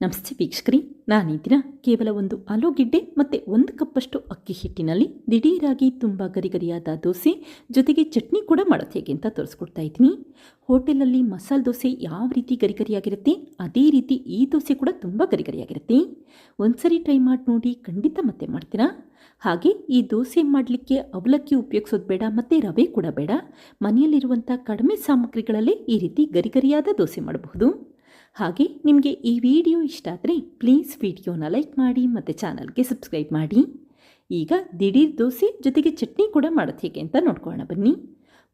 ನಮಸ್ತೆ ವೀಕ್ಷಕರಿ ನಾನು ಈ ದಿನ ಕೇವಲ ಒಂದು ಆಲೂಗೆಡ್ಡೆ ಮತ್ತು ಒಂದು ಕಪ್ಪಷ್ಟು ಅಕ್ಕಿ ಹಿಟ್ಟಿನಲ್ಲಿ ದಿಢೀರಾಗಿ ತುಂಬ ಗರಿಗರಿಯಾದ ದೋಸೆ ಜೊತೆಗೆ ಚಟ್ನಿ ಕೂಡ ಮಾಡೋದು ಹೇಗೆ ಅಂತ ತೋರಿಸ್ಕೊಡ್ತಾ ಇದ್ದೀನಿ. ಹೋಟೆಲಲ್ಲಿ ಮಸಾಲೆ ದೋಸೆ ಯಾವ ರೀತಿ ಗರಿಗರಿಯಾಗಿರುತ್ತೆ, ಅದೇ ರೀತಿ ಈ ದೋಸೆ ಕೂಡ ತುಂಬ ಗರಿಗರಿಯಾಗಿರುತ್ತೆ. ಒಂದ್ಸರಿ ಟ್ರೈ ಮಾಡಿ ನೋಡಿ ಖಂಡಿತ ಮತ್ತೆ ಮಾಡ್ತೀರಾ? ಹಾಗೆ ಈ ದೋಸೆ ಮಾಡಲಿಕ್ಕೆ ಅವಲಕ್ಕಿ ಉಪಯೋಗಿಸೋದು ಬೇಡ, ಮತ್ತು ರವೆ ಕೂಡ ಬೇಡ. ಮನೆಯಲ್ಲಿರುವಂಥ ಕಡಿಮೆ ಸಾಮಗ್ರಿಗಳಲ್ಲೇ ಈ ರೀತಿ ಗರಿಗರಿಯಾದ ದೋಸೆ ಮಾಡಬಹುದು. ಹಾಗೆ ನಿಮಗೆ ಈ ವಿಡಿಯೋ ಇಷ್ಟ ಆದರೆ ಪ್ಲೀಸ್ ವಿಡಿಯೋನ ಲೈಕ್ ಮಾಡಿ ಮತ್ತು ಚಾನಲ್ಗೆ ಸಬ್ಸ್ಕ್ರೈಬ್ ಮಾಡಿ. ಈಗ ದಿಢೀರ್ ದೋಸೆ ಜೊತೆಗೆ ಚಟ್ನಿ ಕೂಡ ಮಾಡೋದು ಹೇಗೆ ಅಂತ ನೋಡ್ಕೊಳ್ಳೋಣ ಬನ್ನಿ.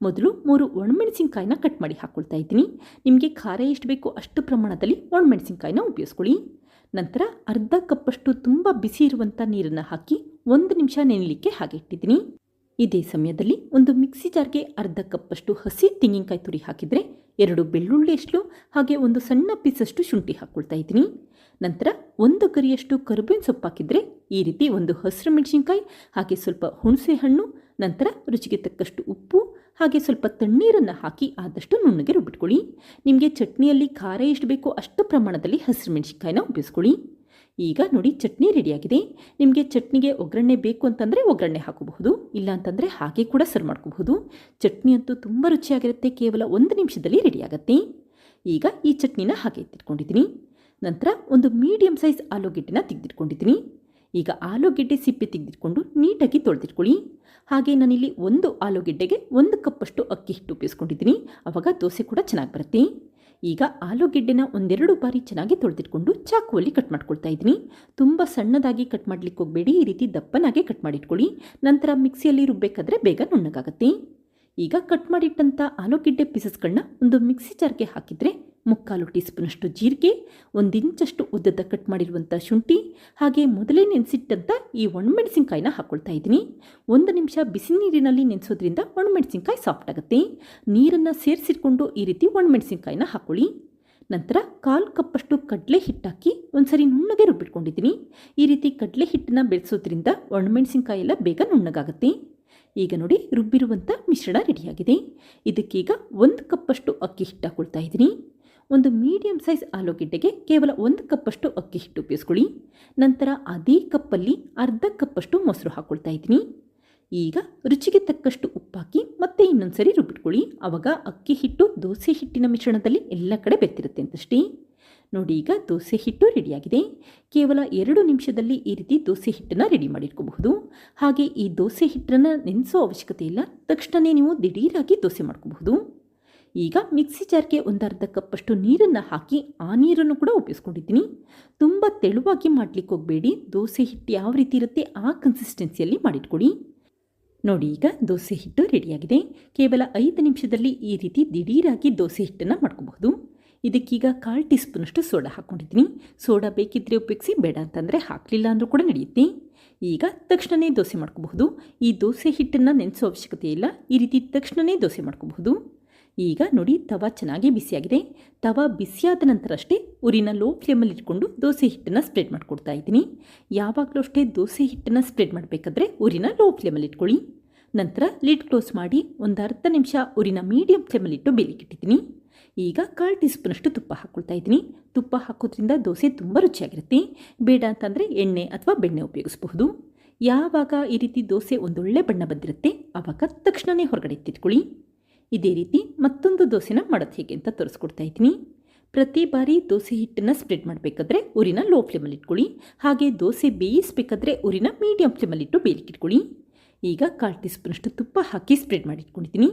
ಮೊದಲು ಮೂರು ಒಣಮೆಣಸಿನ್ಕಾಯಿನ ಕಟ್ ಮಾಡಿ ಹಾಕ್ಕೊಳ್ತಾ ಇದ್ದೀನಿ. ನಿಮಗೆ ಖಾರ ಎಷ್ಟು ಬೇಕೋ ಅಷ್ಟು ಪ್ರಮಾಣದಲ್ಲಿ ಒಣಮೆಣಸಿನ್ಕಾಯಿನ ಉಪಯೋಗಿಸ್ಕೊಳ್ಳಿ. ನಂತರ ಅರ್ಧ ಕಪ್ಪಷ್ಟು ತುಂಬ ಬಿಸಿ ಇರುವಂಥ ನೀರನ್ನು ಹಾಕಿ ಒಂದು ನಿಮಿಷ ನೆನಲಿಕ್ಕೆ ಹಾಗೆ ಇಟ್ಟಿದ್ದೀನಿ. ಇದೇ ಸಮಯದಲ್ಲಿ ಒಂದು ಮಿಕ್ಸಿ ಜಾರ್ಗೆ ಅರ್ಧ ಕಪ್ಪಷ್ಟು ಹಸಿ ತೆಂಗಿನಕಾಯಿ ತುರಿ ಹಾಕಿದರೆ ಎರಡು ಬೆಳ್ಳುಳ್ಳಿ ಅಷ್ಟು ಹಾಗೆ ಒಂದು ಸಣ್ಣ ಪೀಸಷ್ಟು ಶುಂಠಿ ಹಾಕ್ಕೊಳ್ತಾ ಇದ್ದೀನಿ. ನಂತರ ಒಂದು ಕರಿಯಷ್ಟು ಕರಿಬೇವಿನ ಸೊಪ್ಪು ಹಾಕಿದರೆ ಈ ರೀತಿ ಒಂದು ಹಸಿರು ಮೆಣಸಿನ್ಕಾಯಿ, ಹಾಗೆ ಸ್ವಲ್ಪ ಹುಣಸೆ ಹಣ್ಣು, ನಂತರ ರುಚಿಗೆ ತಕ್ಕಷ್ಟು ಉಪ್ಪು, ಹಾಗೆ ಸ್ವಲ್ಪ ತಣ್ಣೀರನ್ನು ಹಾಕಿ ಆದಷ್ಟು ನುಣ್ಣಗೆ ರುಬ್ಬಿಟ್ಕೊಳ್ಳಿ. ನಿಮಗೆ ಚಟ್ನಿಯಲ್ಲಿ ಖಾರ ಎಷ್ಟು ಬೇಕೋ ಅಷ್ಟು ಪ್ರಮಾಣದಲ್ಲಿ ಹಸಿರು ಮೆಣಸಿನ್ಕಾಯಿನ ಉಪಯೋಗಿಸ್ಕೊಳ್ಳಿ. ಈಗ ನೋಡಿ ಚಟ್ನಿ ರೆಡಿಯಾಗಿದೆ. ನಿಮಗೆ ಚಟ್ನಿಗೆ ಒಗ್ಗರಣೆ ಬೇಕು ಅಂತಂದರೆ ಒಗ್ಗರಣೆ ಹಾಕಬಹುದು. ಇಲ್ಲ ಅಂತಂದರೆ ಹಾಗೆ ಕೂಡ ಸರ್ವ್ ಮಾಡ್ಕೋಬಹುದು. ಚಟ್ನಿ ಅಂತೂ ತುಂಬ ರುಚಿಯಾಗಿರುತ್ತೆ. ಕೇವಲ ಒಂದು ನಿಮಿಷದಲ್ಲಿ ರೆಡಿಯಾಗತ್ತೆ ಈಗ ಈ ಚಟ್ನಿನ ಹಾಗೆ ಎತ್ತಿಟ್ಕೊಂಡಿದ್ದೀನಿ. ನಂತರ ಒಂದು ಮೀಡಿಯಮ್ ಸೈಜ್ ಆಲೂಗೆಡ್ಡೆನ ತೆಗೆದಿಟ್ಕೊಂಡಿದ್ದೀನಿ. ಈಗ ಆಲೂಗೆಡ್ಡೆ ಸಿಪ್ಪೆ ತೆಗೆದಿಟ್ಕೊಂಡು ನೀಟಾಗಿ ತೊಳೆದಿಟ್ಕೊಳ್ಳಿ. ಹಾಗೆ ನಾನಿಲ್ಲಿ ಒಂದು ಆಲೂಗೆಡ್ಡೆಗೆ ಒಂದು ಕಪ್ಪಷ್ಟು ಅಕ್ಕಿ ಹಿಟ್ಟು ಉಪಯೋಗಿಸ್ಕೊಂಡಿದ್ದೀನಿ. ಆವಾಗ ದೋಸೆ ಕೂಡ ಚೆನ್ನಾಗಿ ಬರುತ್ತೆ. ಈಗ ಆಲೂಗೆಡ್ಡೆನ ಒಂದೆರಡು ಬಾರಿ ಚೆನ್ನಾಗಿ ತೊಳೆದಿಟ್ಕೊಂಡು ಚಾಕುವಲ್ಲಿ ಕಟ್ ಮಾಡ್ಕೊಳ್ತಾ ಇದ್ದೀನಿ. ತುಂಬ ಸಣ್ಣದಾಗಿ ಕಟ್ ಮಾಡಲಿಕ್ಕೆ ಹೋಗಬೇಡಿ ಈ ರೀತಿ ದಪ್ಪನಾಗೆ ಕಟ್ ಮಾಡಿಟ್ಕೊಳ್ಳಿ. ನಂತರ ಮಿಕ್ಸಿಯಲ್ಲಿ ರುಬ್ಬೇಕಾದ್ರೆ ಬೇಗ ನುಣ್ಣಗಾಗತ್ತೆ. ಈಗ ಕಟ್ ಮಾಡಿಟ್ಟಂಥ ಆಲೂಗೆಡ್ಡೆ ಪೀಸಸ್ಗಳನ್ನ ಒಂದು ಮಿಕ್ಸಿ ಜಾರ್ಗೆ ಹಾಕಿದರೆ ಮುಕ್ಕಾಲು ಟೀ ಸ್ಪೂನಷ್ಟು ಜೀರಿಗೆ ಒಂದು ಇಂಚಷ್ಟು ಉದ್ದದ ಕಟ್ ಮಾಡಿರುವಂಥ ಶುಂಠಿ, ಹಾಗೆ ಮೊದಲೇ ನೆನೆಸಿಟ್ಟಂಥ ಈ ಒಣಮೆಣಸಿನ್ಕಾಯಿನ ಹಾಕ್ಕೊಳ್ತಾ ಇದ್ದೀನಿ. ಒಂದು ನಿಮಿಷ ಬಿಸಿ ನೀರಿನಲ್ಲಿ ನೆನೆಸೋದ್ರಿಂದ ಒಣಮೆಣಸಿನ್ಕಾಯಿ ಸಾಫ್ಟ್ ಆಗುತ್ತೆ. ನೀರನ್ನು ಸೇರಿಸಿಟ್ಕೊಂಡು ಈ ರೀತಿ ಒಣಮೆಣಸಿನ್ಕಾಯಿನ ಹಾಕ್ಕೊಳ್ಳಿ ನಂತರ ಕಾಲು ಕಪ್ಪಷ್ಟು ಕಡಲೆ ಹಿಟ್ಟಾಕಿ ಒಂದು ಸರಿ ನುಣ್ಣಗೆ ರುಬ್ಬಿಟ್ಕೊಂಡಿದ್ದೀನಿ. ಈ ರೀತಿ ಕಡಲೆ ಹಿಟ್ಟನ್ನ ಬೆಳೆಸೋದ್ರಿಂದ ಒಣಮೆಣಸಿನ್ಕಾಯಿ ಎಲ್ಲ ಬೇಗ ನುಣ್ಣಗಾಗುತ್ತೆ. ಈಗ ನೋಡಿ ರುಬ್ಬಿರುವಂಥ ಮಿಶ್ರಣ ರೆಡಿಯಾಗಿದೆ. ಇದಕ್ಕೀಗ ಒಂದು ಕಪ್ಪಷ್ಟು ಅಕ್ಕಿ ಹಿಟ್ಟು ಹಾಕೊಳ್ತಾ ಇದ್ದೀನಿ. ಒಂದು ಮೀಡಿಯಂ ಸೈಜ್ ಆಲೂಗೆಡ್ಡೆಗೆ ಕೇವಲ ಒಂದು ಕಪ್ಪಷ್ಟು ಅಕ್ಕಿ ಹಿಟ್ಟು ಉಪಯೋಗಿಸ್ಕೊಳ್ಳಿ. ನಂತರ ಅದೇ ಕಪ್ಪಲ್ಲಿ ಅರ್ಧ ಕಪ್ಪಷ್ಟು ಮೊಸರು ಹಾಕ್ಕೊಳ್ತಾ ಇದ್ದೀನಿ. ಈಗ ರುಚಿಗೆ ತಕ್ಕಷ್ಟು ಉಪ್ಪಾಕಿ ಮತ್ತೆ ಇನ್ನೊಂದು ಸರಿ ರುಬ್ಬಿಟ್ಕೊಳ್ಳಿ. ಆವಾಗ ಅಕ್ಕಿ ಹಿಟ್ಟು, ದೋಸೆ ಹಿಟ್ಟಿನ ಮಿಶ್ರಣದಲ್ಲಿ ಎಲ್ಲ ಕಡೆ ಬೆತ್ತಿರುತ್ತೆ ಅಂತಷ್ಟೇ. ನೋಡಿ, ಈಗ ದೋಸೆ ಹಿಟ್ಟು ರೆಡಿಯಾಗಿದೆ. ಕೇವಲ ಎರಡು ನಿಮಿಷದಲ್ಲಿ ಈ ರೀತಿ ದೋಸೆ ಹಿಟ್ಟನ್ನು ರೆಡಿ ಮಾಡಿಟ್ಕೋಬಹುದು. ಹಾಗೆ ಈ ದೋಸೆ ಹಿಟ್ಟನ್ನು ನೆನೆಸೋ ಅವಶ್ಯಕತೆ ಇಲ್ಲ. ತಕ್ಷಣವೇ ನೀವು ದಿಢೀರಾಗಿ ದೋಸೆ ಮಾಡ್ಕೋಬಹುದು. ಈಗ ಮಿಕ್ಸಿ ಜಾರ್ಗೆ ಒಂದರ್ಧ ಕಪ್ಪಷ್ಟು ನೀರನ್ನು ಹಾಕಿ ಆ ನೀರನ್ನು ಕೂಡ ಉಪಯೋಗಿಸ್ಕೊಂಡಿದ್ದೀನಿ. ತುಂಬ ತೆಳುವಾಗಿ ಮಾಡಲಿಕ್ಕೆ ಹೋಗಬೇಡಿ. ದೋಸೆ ಹಿಟ್ಟು ಯಾವ ರೀತಿ ಇರುತ್ತೆ ಆ ಕನ್ಸಿಸ್ಟೆನ್ಸಿಯಲ್ಲಿ ಮಾಡಿಟ್ಕೊಡಿ. ನೋಡಿ, ಈಗ ದೋಸೆ ಹಿಟ್ಟು ರೆಡಿಯಾಗಿದೆ. ಕೇವಲ ಐದು ನಿಮಿಷದಲ್ಲಿ ಈ ರೀತಿ ದಿಢೀರಾಗಿ ದೋಸೆ ಹಿಟ್ಟನ್ನು ಮಾಡ್ಕೋಬಹುದು. ಇದಕ್ಕೀಗ ಕಾಲು ಟೀ ಸ್ಪೂನಷ್ಟು ಸೋಡಾ ಹಾಕ್ಕೊಂಡಿದ್ದೀನಿ. ಸೋಡಾ ಬೇಕಿದ್ದರೆ ಉಪಯೋಗಿಸಿ ಬೇಡ ಅಂತಂದರೆ ಹಾಕಲಿಲ್ಲ ಅಂದರೂ ಕೂಡ ನಡೆಯುತ್ತೆ. ಈಗ ತಕ್ಷಣವೇ ದೋಸೆ ಮಾಡ್ಕೋಬಹುದು. ಈ ದೋಸೆ ಹಿಟ್ಟನ್ನು ನೆನೆಸೋ ಅವಶ್ಯಕತೆ ಇಲ್ಲ. ಈ ರೀತಿ ತಕ್ಷಣವೇ ದೋಸೆ ಮಾಡ್ಕೋಬಹುದು. ಈಗ ನೋಡಿ, ತವ ಚೆನ್ನಾಗಿ ಬಿಸಿಯಾಗಿದೆ. ತವ ಬಿಸಿಯಾದ ನಂತರ ಅಷ್ಟೇ ಉರಿನ ಲೋ ಫ್ಲೇಮಲ್ಲಿ ಇಟ್ಕೊಂಡು ದೋಸೆ ಹಿಟ್ಟನ್ನು ಸ್ಪ್ರೆಡ್ ಮಾಡಿಕೊಡ್ತಾ ಇದ್ದೀನಿ. ಯಾವಾಗಲೂ ಅಷ್ಟೇ ದೋಸೆ ಹಿಟ್ಟನ್ನು ಸ್ಪ್ರೆಡ್ ಮಾಡಬೇಕಾದ್ರೆ ಉರಿನ ಲೋ ಫ್ಲೇಮಲ್ಲಿ ಇಟ್ಕೊಳ್ಳಿ. ನಂತರ ಲಿಡ್ ಕ್ಲೋಸ್ ಮಾಡಿ ಒಂದು ಅರ್ಧ ನಿಮಿಷ ಉರಿನ ಮೀಡಿಯಂ ಫ್ಲೇಮಲ್ಲಿಟ್ಟು ಬೇಲಿಕ್ಕಿಟ್ಟಿದ್ದೀನಿ ಈಗ ಕಾಲ್ ಟೀ ಸ್ಪೂನಷ್ಟು ತುಪ್ಪ ಹಾಕ್ಕೊಳ್ತಾ ಇದ್ದೀನಿ. ತುಪ್ಪ ಹಾಕೋದ್ರಿಂದ ದೋಸೆ ತುಂಬ ರುಚಿಯಾಗಿರುತ್ತೆ. ಬೇಡ ಅಂತಂದರೆ ಎಣ್ಣೆ ಅಥವಾ ಬೆಣ್ಣೆ ಉಪಯೋಗಿಸಬಹುದು. ಯಾವಾಗ ಈ ರೀತಿ ದೋಸೆ ಒಂದೊಳ್ಳೆ ಬಣ್ಣ ಬಂದಿರುತ್ತೆ ಆವಾಗ ತಕ್ಷಣವೇ ಹೊರಗಡೆ ಎತ್ತಿಟ್ಕೊಳ್ಳಿ. ಇದೇ ರೀತಿ ಮತ್ತೊಂದು ದೋಸೆನ ಮಾಡೋದು ಹೇಗೆ ಅಂತ ತೋರಿಸ್ಕೊಡ್ತಾ ಇದ್ದೀನಿ. ಪ್ರತಿ ಬಾರಿ ದೋಸೆ ಹಿಟ್ಟನ್ನು ಸ್ಪ್ರೆಡ್ ಮಾಡಬೇಕಾದ್ರೆ ಉರಿನ ಲೋ ಫ್ಲೇಮಲ್ಲಿ ಇಟ್ಕೊಳ್ಳಿ. ಹಾಗೆ ದೋಸೆ ಬೇಯಿಸಬೇಕಾದ್ರೆ ಉರಿನ ಮೀಡಿಯಂ ಫ್ಲೇಮಲ್ಲಿಟ್ಟು ಬೇಲಿಕ್ಕಿಟ್ಕೊಳ್ಳಿ ಈಗ ಕಾಲು ಟೀ ಸ್ಪೂನಷ್ಟು ತುಪ್ಪ ಹಾಕಿ ಸ್ಪ್ರೆಡ್ ಮಾಡಿ ಇಟ್ಕೊಂಡಿದ್ದೀನಿ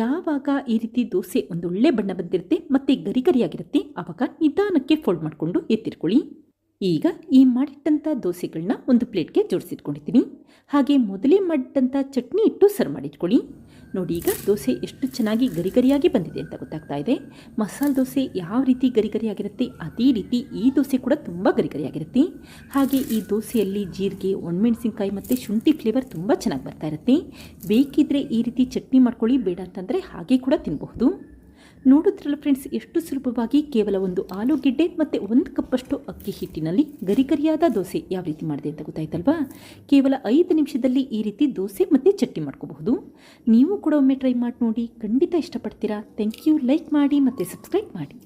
ಯಾವಾಗ ಈ ರೀತಿ ದೋಸೆ ಒಂದು ಒಳ್ಳೆ ಬಣ್ಣ ಬಂದಿರುತ್ತೆ, ಮತ್ತು ಗರಿ ಗರಿಯಾಗಿರುತ್ತೆ, ಆವಾಗ ನಿಧಾನಕ್ಕೆ ಫೋಲ್ಡ್ ಮಾಡಿಕೊಂಡು ಎತ್ತಿಟ್ಕೊಳ್ಳಿ. ಈಗ ಈ ಮಾಡಿಟ್ಟಂಥ ದೋಸೆಗಳನ್ನ ಒಂದು ಪ್ಲೇಟ್ಗೆ ಜೋಡಿಸಿಟ್ಕೊಂಡಿದ್ದೀನಿ. ಹಾಗೆ ಮೊದಲೇ ಮಾಡಿಟ್ಟಂಥ ಚಟ್ನಿ ಇಟ್ಟು ಸರ್ವ್ ಮಾಡಿಟ್ಕೊಳ್ಳಿ. ನೋಡಿ, ಈಗ ದೋಸೆ ಎಷ್ಟು ಚೆನ್ನಾಗಿ ಗರಿ ಗರಿಯಾಗಿ ಬಂದಿದೆ ಅಂತ ಗೊತ್ತಾಗ್ತಾ ಇದೆ. ಮಸಾಲೆ ದೋಸೆ ಯಾವ ರೀತಿ ಗರಿ ಗರಿಯಾಗಿರುತ್ತೆ ಅದೇ ರೀತಿ ಈ ದೋಸೆ ಕೂಡ ತುಂಬ ಗರಿ ಗರಿಯಾಗಿರುತ್ತೆ ಹಾಗೆ ಈ ದೋಸೆಯಲ್ಲಿ ಜೀರಿಗೆ, ಒಣಮೆಣಸಿನ್ಕಾಯಿ ಮತ್ತು ಶುಂಠಿ ಫ್ಲೇವರ್ ತುಂಬ ಚೆನ್ನಾಗಿ ಬರ್ತಾ ಇರುತ್ತೆ. ಬೇಕಿದ್ದರೆ ಈ ರೀತಿ ಚಟ್ನಿ ಮಾಡ್ಕೊಳ್ಳಿ, ಬೇಡ ಅಂತಂದರೆ ಹಾಗೆ ಕೂಡ ತಿನ್ನಬಹುದು ನೋಡಿದ್ರಲ್ಲ ಫ್ರೆಂಡ್ಸ್ ಎಷ್ಟು ಸುಲಭವಾಗಿ ಕೇವಲ ಒಂದು ಆಲೂಗೆಡ್ಡೆ ಮತ್ತು ಒಂದು ಕಪ್ಪಷ್ಟು ಅಕ್ಕಿ ಹಿಟ್ಟಿನಲ್ಲಿ ಗರಿಗರಿಯಾದ ದೋಸೆ ಯಾವ ರೀತಿ ಮಾಡಿದೆ ಅಂತ ಗೊತ್ತಾಯ್ತಲ್ವಾ? ಕೇವಲ ಐದು ನಿಮಿಷದಲ್ಲಿ ಈ ರೀತಿ ದೋಸೆ ಮತ್ತು ಚಟ್ನಿ ಮಾಡ್ಕೋಬಹುದು. ನೀವು ಕೂಡ ಒಮ್ಮೆ ಟ್ರೈ ಮಾಡಿ ನೋಡಿ, ಖಂಡಿತ ಇಷ್ಟಪಡ್ತೀರಾ. ಥ್ಯಾಂಕ್ ಯು ಲೈಕ್ ಮಾಡಿ ಮತ್ತು ಸಬ್ಸ್ಕ್ರೈಬ್ ಮಾಡಿ.